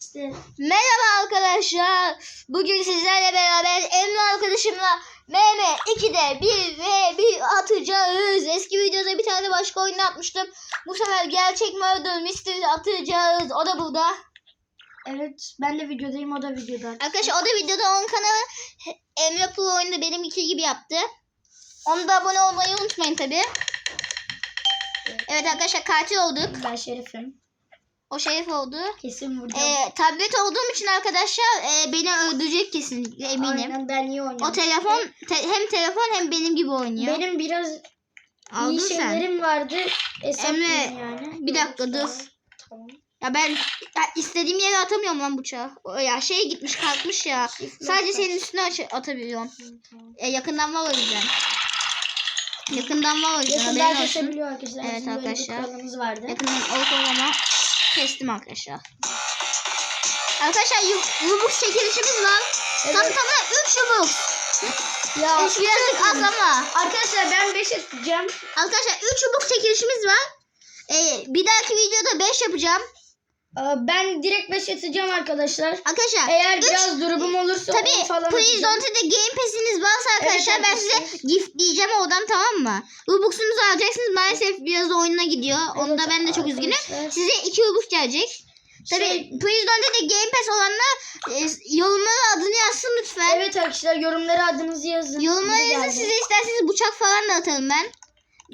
İşte Merhaba arkadaşlar. Bugün sizlerle beraber Emre arkadaşımla MM2'de 1 ve 1 atacağız. Eski videoda bir tane başka oyun atmıştım. Bu sefer gerçek Murder Mystery atacağız. O da burada. evet ben de videodayım o da videoda. Arkadaşlar o da videoda onun kanalı Emre Pro oyunda benim iki gibi yaptı. Onu da abone olmayı unutmayın tabi. Evet arkadaşlar katil olduk. Ben Şerif'im. O şerif oldu. Kesin burada. Ee, tablet olduğum için arkadaşlar e, beni öldürecek kesinlikle eminim. Aynen ben iyi oynuyorum. O telefon te- hem telefon hem benim gibi oynuyor. Benim biraz Aldın iyi sen. şeylerim vardı. Emre, yani. bir dakika, dur. Tamam. Ya ben ya istediğim yere atamıyorum lan bıçağı. O ya şey gitmiş kalkmış ya. Sadece senin üstüne atabiliyorum. E, yakından var o yüzden. Yakından var o yüzden. Yakından kesebiliyor arkadaşlar. Evet arkadaşlar. Yakından ortalama kestim arkadaşlar. Arkadaşlar yu- Robux çekilişimiz var. Evet. Tam tamına 3 Robux. Ya Üç birazcık az ama. Arkadaşlar ben 5 atacağım. Arkadaşlar 3 Robux çekilişimiz var. E, bir dahaki videoda 5 yapacağım. Ee, Ben direkt 5 atacağım arkadaşlar. Arkadaşlar Eğer üç- biraz durumum olursa Tabii falan Please atacağım. Don't de Game Pass'iniz varsa arkadaşlar Evet, ben size gift diyeceğim oradan tamam mı? Robux'unuzu alacaksınız maalesef biraz da oyununa gidiyor. Evet, ben de çok üzgünüm. arkadaşlar. Size 2 Robux gelecek. Tabii Şey- Please Don't de Game Pass olanlar e, yorumlara adını yazsın lütfen. Evet arkadaşlar yorumlara adınızı yazın. Yorumlara yazın size isterseniz bıçak falan da atarım ben.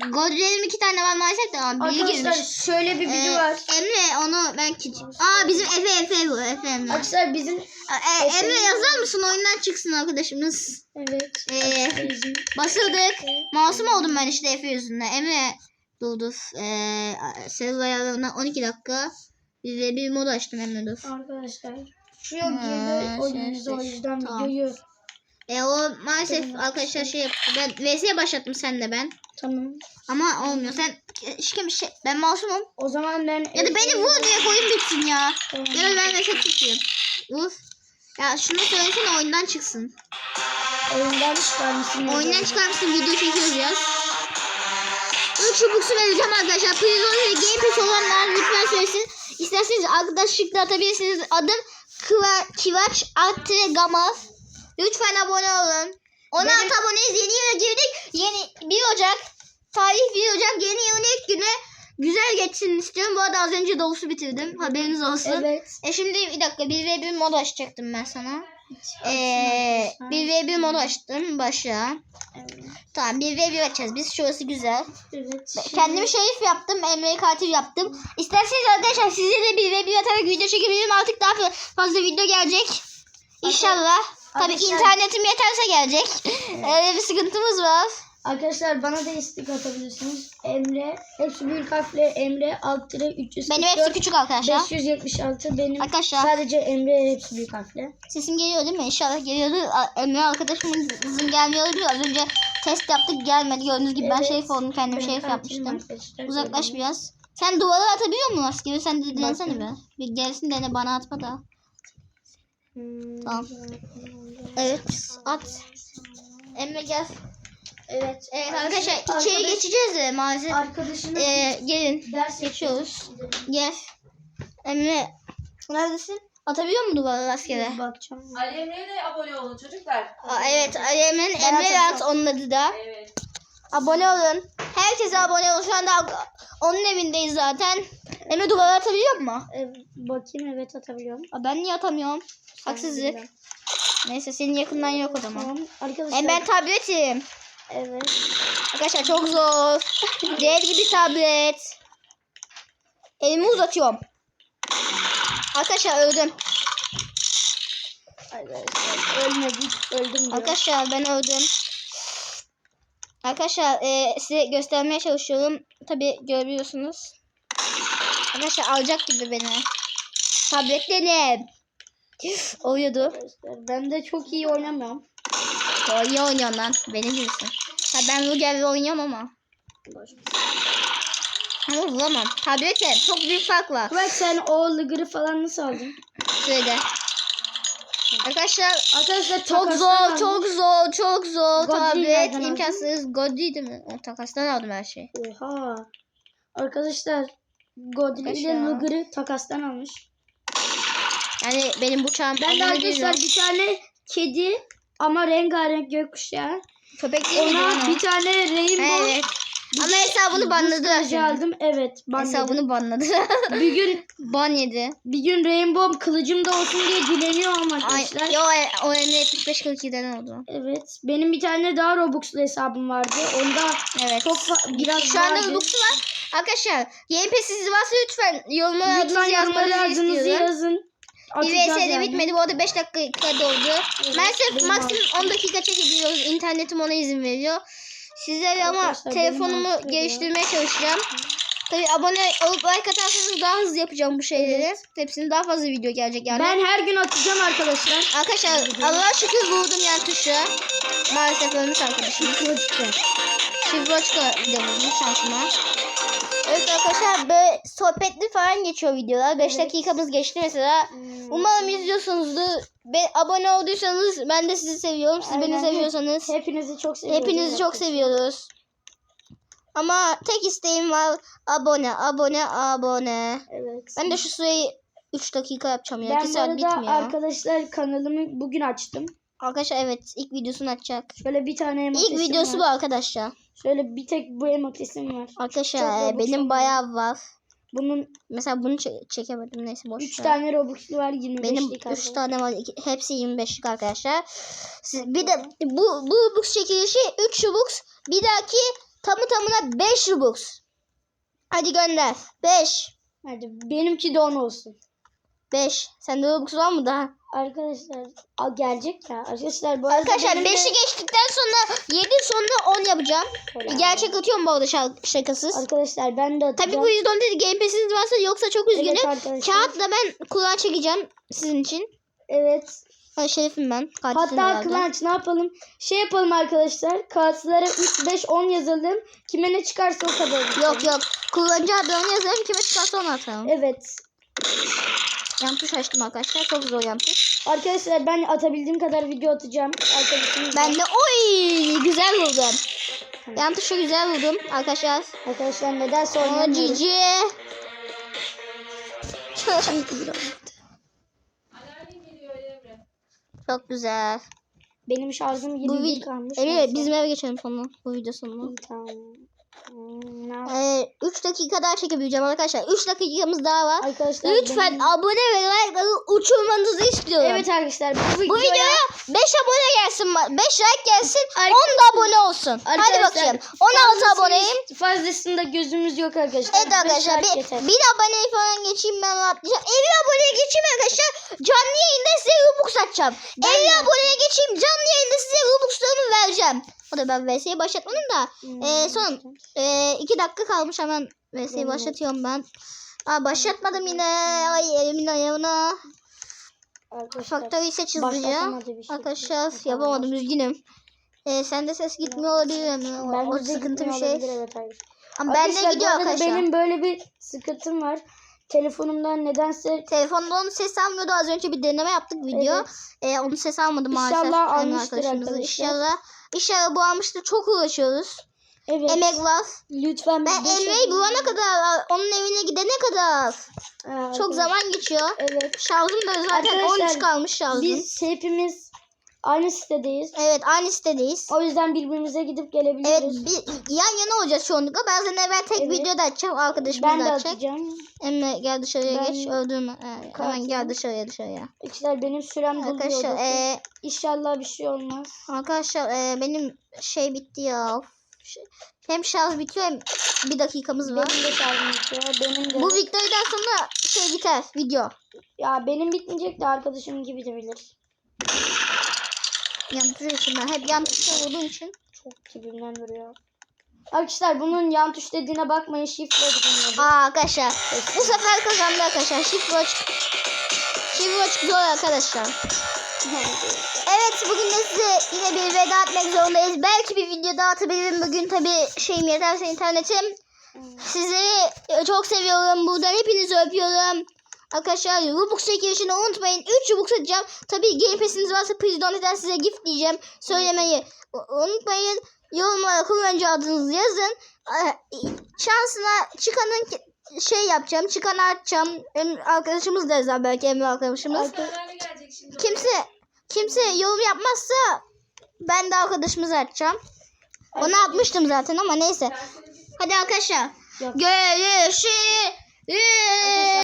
Godrelim iki tane var maalesef de ama biri Arkadaşlar girmiş. şöyle bir video Ee, var. Emre onu ben küçük. Aa bizim Efe Efe bu Efe Emre. Arkadaşlar bizim Ee, Emre yazar mısın oyundan çıksın arkadaşımız. evet. Ee, arkadaşlar bizim- Basıldık. Masum oldum ben işte Efe yüzünden. Emre dur. Ee, server ayarlarına 12 dakika. Bir ve bir mod açtım Emre dur. Arkadaşlar şu Ha, girdi şey, oyunumuza o şey, yüzden tamam. videoyu E o maalesef Tamam. arkadaşlar şey yaptı. Ben VS'ye başlattım senle ben. tamam. Ama olmuyor. Sen şike bir şey. Ben masumum. O zaman ben Ya da beni vur diye oyun bitsin ya. Tamam. Ya da ben reset tutayım. Vur. Ya şunu söylesene oyundan çıksın. oyundan çıkarmışsın. Oyundan çıkarmışsın video çekiyoruz ya. 3 çubuksu vereceğim arkadaşlar. Prison ve Game Pass olanlar lütfen söylesin. İsterseniz arkadaşlıkla atabilirsiniz. Adım Kıva, Kivaç Atre Gamaz. Lütfen abone olun. 16 Benim- aboneyiz. Yeni yıla girdik. Yeni 1 Ocak. Tarih 1 Ocak. Yeni yılın ilk günü. Güzel geçsin istiyorum. Bu arada az önce dolusu bitirdim. Haberiniz olsun. Evet. E şimdi bir dakika 1 ve 1 mod açacaktım ben sana. Ee, arkadaşlar. 1 ve 1 mod açtım başa. Evet. Tamam 1 ve 1 açacağız. Biz şurası güzel. Evet. Kendimi şerif yaptım. Emre'yi katil yaptım. İsterseniz arkadaşlar size de 1 ve 1 atarak video çekebilirim. Artık daha fazla video gelecek. İnşallah. Tabii Arkadaşlar- internetim yeterse gelecek. Öyle bir sıkıntımız var. Arkadaşlar bana da istek atabilirsiniz. Emre, hepsi büyük harfle Emre alt lira 344 Benim hepsi küçük arkadaşlar. 576 benim Arkadaşlar. sadece Emre hepsi büyük harfle. Sesim geliyor değil mi? İnşallah geliyordu. A- Emre arkadaşımın hızım gelmiyor olabilir. Az önce test yaptık gelmedi. Gördüğünüz gibi ben Evet. şerif oldum. Kendim Benim şerif katilim yapmıştım. arkadaşlar, Uzaklaş biraz. Sen duvara atabiliyor musun askeri? Sen de denesene bir. Bir gelsin dene bana atma da. Tamam. Evet at. Emre gel. Evet. Evet arkadaşlar içeri Arkadaş- geçeceğiz de maalesef. Arkadaşına Ee, gelin. ders Geçiyoruz. Gel. Emre neredesin? Atabiliyor mu duvara askere? Bakacağım. Ali Emre'ye de abone olun çocuklar. Aa, evet Ali Emre'nin Emre atacağım. onun adı da. Evet. Abone olun. Herkese abone olun. Şu anda onun evindeyiz zaten. Emre duvara atabiliyor mu? Ee, bakayım evet atabiliyorum. Aa, ben niye atamıyorum? Haksızlık. Neyse senin yakından yok o zaman. Tamam. Arkadaşlar. Hem ben tabletim. Evet. Arkadaşlar çok zor. Dev gibi tablet. Elimi uzatıyorum. Arkadaşlar öldüm. Arkadaşlar ölmedik. Öldüm diyor. Arkadaşlar ben öldüm. Arkadaşlar e, size göstermeye çalışıyorum. Tabi görebiliyorsunuz. Arkadaşlar alacak gibi beni. Uyudu. Arkadaşlar, Ben de çok iyi oynamıyorum. O iyi oynuyorsun lan. Beni bilirsin. Ha, ben Ruger'le oynuyorum ama. Ama vuramam. Tabletle çok büyük fark var. Bak sen o lıgırı falan nasıl aldın? Şöyle. Arkadaşlar Arkadaşlar çok zor, aldım. çok zor, çok zor. Godric Tablet imkansız. Godri değil mi? O takastan aldım her şeyi. Oha. Arkadaşlar Godri ile. Lugger'ı takastan almış. Yani benim bıçağım Ben de arkadaşlar bir tane kedi ama rengarenk gökkuşağı. köpek değil Ona o? bir tane rainbow Evet. Ama bir hesabını banladılar şimdi. aldım. Evet banladım. Hesabını banladı. Bir gün Ban yedi. bir gün rainbow kılıcım da olsun diye dileniyor ama arkadaşlar. yo o Emre 75 42'den oldu. Evet. Benim bir tane daha Robux'lu hesabım vardı. Onda Evet. çok biraz Şu anda. Robux'u var. Arkadaşlar Game Pass'iniz varsa lütfen yorumlara Lütfen yazmanızı istiyorum. yazın. VS'de yani. bitmedi. Bu arada 5 dakika doldu. Maalesef benim maksimum 10 dakika çekebiliyoruz. İnternetim ona izin veriyor. Sizlere ama Arkadaşlar, telefonumu geliştirmeye çalışacağım. Tabii abone olup like atarsanız daha hızlı yapacağım bu şeyleri. Evet. Hepsinin daha fazla video gelecek yani. Ben her gün atacağım arkadaşlar. Arkadaşlar Allah'a şükür vurdum yan tuşa. Maalesef ölmüş arkadaşım. Şifroçka de vurdum şansıma. Evet arkadaşlar böyle sohbetli falan geçiyor videolar. 5 Evet. dakikamız geçti mesela. Umarım izliyorsunuzdur. Ve abone olduysanız ben de sizi seviyorum. Siz beni Aynen. seviyorsanız Hepinizi çok seviyorum. hepinizi çok seviyoruz. Ama tek isteğim var abone, abone, abone. Evet. Ben de şu süreyi 3 dakika yapacağım ya. ben 2 bu saat bitmiyor. arkadaşlar kanalımı bugün açtım. Arkadaşlar evet ilk videosunu açacak. Şöyle bir tane İlk videosu bu var. arkadaşlar. Şöyle bir tek bu emotesim var. Arkadaşlar e, benim bayağı var. Bunun Mesela bunu çe- çekemedim neyse boş 3 ver. tane Robux'lu var 25'lik Benim arkadaşlar. 3 tane var. iki- Hepsi 25'lik arkadaşlar. Siz, bir de bu bu Robux çekilişi 3 Robux. Bir dahaki tamı tamına 5 Robux. Hadi gönder. 5. Hadi benimki de 10 olsun. 5. Sende Robux var mı daha? Arkadaşlar a, gelecek ya. Arkadaşlar bu arada Arkadaşlar benim de- 5'i geçtikten sonra 7 sonra 10 yapacağım. Şöyle Gerçek atıyorum bu arada şak- şakasız. Arkadaşlar ben de atacağım. Tabii bu yüzden dedi Game Pass'iniz varsa yoksa çok üzgünüm. Evet arkadaşlar. Kağıtla ben kulağa çekeceğim sizin için. Evet. Ay, Şerifim ben. Katilsin Hatta. Kıvanç ne yapalım? Şey yapalım arkadaşlar. Kağıtlara 3, 5, 10 yazalım. Kime ne çıkarsa o kadar. Yok yok. Kullanıcı adını yazarım. Kime çıkarsa onu atarım. Evet. Yan tuş açtım arkadaşlar. Çok zor yan tuş. Arkadaşlar ben atabildiğim kadar video atacağım. Arkadaşlar Ben de oy güzel vurdum. Yan tuşa güzel vurdum arkadaşlar. Arkadaşlar O oynamıyoruz. cici. Çok güzel. Benim şarjım Bu 20 vid- kalmış. Evet bizim eve geçelim sonra. Bu video sonuna. Tamam. Hmm, Ee, 3 dakika daha çekebileceğim arkadaşlar. 3 dakikamız daha var. Arkadaşlar Lütfen benim- abone ve like'ları uçurmanızı istiyorum. Evet arkadaşlar bu Bu videoya, videoya 5 abone gelsin. 5 like gelsin. Arka- 10 da abone olsun. Hadi Arkadaşlar, bakayım. 16 fazlasını- aboneyim. Fazlasında gözümüz yok arkadaşlar. Evet arkadaşlar bir, like bir aboneyi falan geçeyim ben rahatlayacağım. 50 aboneye geçeyim arkadaşlar. Canlı yayında size Robux atacağım. Ben 50 de. aboneye geçeyim. Canlı yayında size Robux'larımı vereceğim. O da ben VS'yi başlatmadım da. Hmm, Ee, son 2 dakika kalmış hemen VS'yi başlatıyorum ben. Aa başlatmadım yine. Ay elimin ayağına. Arkadaşlar, Faktörü hızlıca. başlatamadı bir şey. Arkadaşlar yapamadım üzgünüm. Ee, sende ses gitmiyor olabilir mi? O, Ben o sıkıntı bir şey. Evet arkadaşlar. Ama Arkadaşlar, bu gidiyor arkadaşlar. Benim böyle bir sıkıntım var. Telefonumdan nedense Telefondan ses almıyordu. Az önce bir deneme yaptık video. Evet. Ee, onu ses almadı maalesef. İnşallah almıştır arkadaşlar. İnşallah. İnşallah bu almıştır. Çok uğraşıyoruz. evet. Emek var. Lütfen Ben Emre'yi bulana kadar, onun evine gidene kadar Ha, çok zaman geçiyor. Evet. Şarjım da zaten Arkadaşlar, 13 kalmış şarjım. Biz hepimiz aynı sitedeyiz. Evet aynı sitedeyiz. O yüzden birbirimize gidip Evet gelebiliyoruz. bir, yan yana olacağız çoğunlukla. Bazen de ben tek Evet. videoda açacağım. Arkadaşımız ben da de açacak. atacağım. Emre gel dışarıya Ben geç. Öldürme. Ee, hemen gel dışarıya dışarıya. Arkadaşlar benim sürem. Arkadaşlar ee, İnşallah bir şey olmaz. Arkadaşlar e, benim şey bitti ya. Şey- Hem şarj bitiyor hem bir dakikamız var. Benim de şarjım bitiyor. Benim de. Bu videodan sonra şey biter video. Ya benim bitmeyecek de arkadaşım gibi bitebilir. Yan tuşu için ben hep yan tuşa vurduğum için. Çok dibimden duruyor. Arkadaşlar bunun yan tuş dediğine bakmayın. Shift dediğine. Aa arkadaşlar bu sefer kazandı arkadaşlar. Shift watch. Shift watch zor arkadaşlar. Evet bugün de size yine bir veda etmek zorundayız. Belki bir video daha atabilirim bugün tabi şeyim yeterse internetim. Sizleri çok seviyorum. Buradan hepinizi öpüyorum. Arkadaşlar Robux çekilişini unutmayın. 3 Robux atacağım. Tabii Game Pass'iniz varsa please don't'den size gift diyeceğim. Söylemeyi unutmayın. Yorumlara kullanıcı adınızı yazın. Ee, Şansına çıkanın şey yapacağım. Çıkanı açacağım. Em- Arkadaşımız da yazar belki Emre arkadaşımız. Kimse kimse yorum yapmazsa ben de arkadaşımızı açacağım. Onu atmıştım zaten ama neyse. Hadi arkadaşlar. Görüşürüz.